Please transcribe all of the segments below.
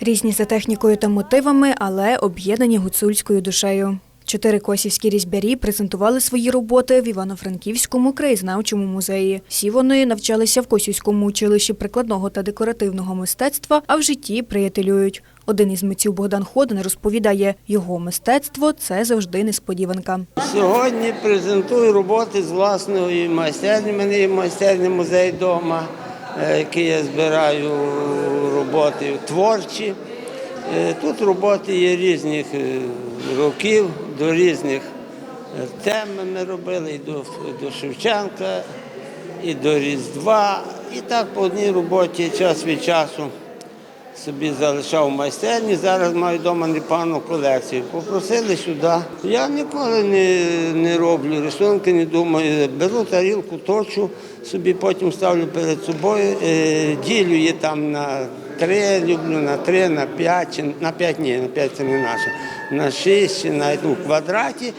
Різні за технікою та мотивами, але об'єднані гуцульською душею. Чотири косівські різьбярі презентували свої роботи в Івано-Франківському краєзнавчому музеї. Всі вони навчалися в Косівському училищі прикладного та декоративного мистецтва, а в житті приятелюють. Один із митців Богдан Ходин розповідає, його мистецтво це завжди несподіванка. Сьогодні презентую роботи з власної майстерні. У мене є майстерня музей вдома, е, який я збираю роботи творчі. Е, Тут роботи є різних е, років, до різних е, тем ми робили, і до, до Шевченка, і до Різдва. І так по одній роботі час від часу собі залишав майстерні, зараз маю вдома непевну колекцію. Попросили сюди. Я ніколи не, не роблю рисунки, не думаю. Беру тарілку, точу, собі потім ставлю перед собою, е, ділю її там на три, люблю на три, на п'ять, на п'ять ні, на п'ять це не наше, на шість, навіть у квадраті.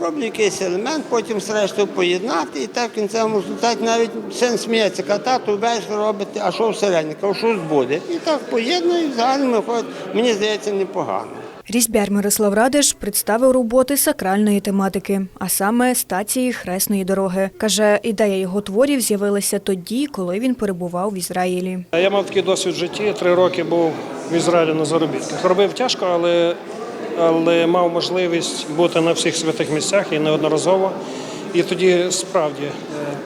Роблю якийсь елемент, потім зрештою поєднати, і так в кінцевому результаті навіть син сміється, каже, тату весь робити, а що всередині, кажу, щось буде. І так поєдную, і взагалі виходить, мені здається, непогано. Різьбяр Мирослав Радиш представив роботи сакральної тематики, а саме стації хресної дороги. Каже, ідея його творів з'явилася тоді, коли він перебував в Ізраїлі. Я мав такий досвід в житті. Три роки був в Ізраїлі на заробітках. Робив тяжко, але, але мав можливість бути на всіх святих місцях і неодноразово. І тоді справді е,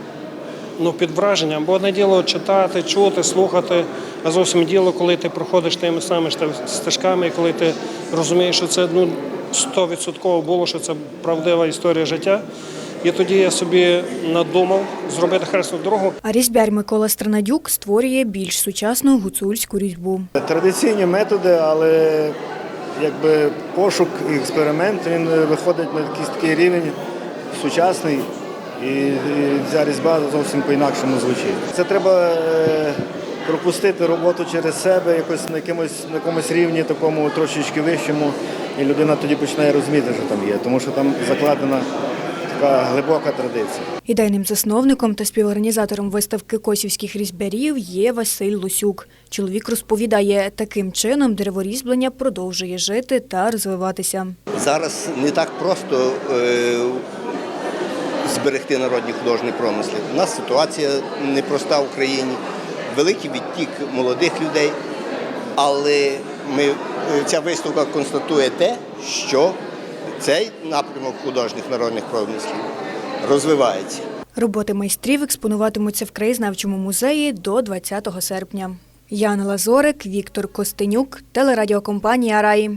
ну, під враженням, бо одне діло читати, чути, слухати, а зовсім діло, коли ти проходиш тими самими стежками, і коли ти розумієш, що це ну, 100% було, що це правдива історія життя. І тоді я собі надумав зробити хресну дорогу. А різьбяр Микола Странадюк створює більш сучасну гуцульську різьбу. Традиційні методи, але якби пошук експеримент він виходить на якийсь такий рівень сучасний, і, і ця різьба зовсім по-інакшому звучить. Це треба е, пропустити роботу через себе, якось на якомусь, на якомусь рівні, такому трошечки вищому, і людина тоді починає розуміти, що там є, тому що там закладена така глибока традиція. Ідейним засновником та співорганізатором виставки косівських різьбярів є Василь Лосюк. Чоловік розповідає, таким чином дереворізьблення продовжує жити та розвиватися. Зараз не так просто е, зберегти народні художні промисли. У нас ситуація непроста в Україні, великий відтік молодих людей, але ми, е, ця виставка констатує те, що цей напрямок художніх народних промислів розвивається. Роботи майстрів експонуватимуться в краєзнавчому музеї до 20 серпня. Яна Лазорик, Віктор Костенюк, телерадіокомпанія Раї.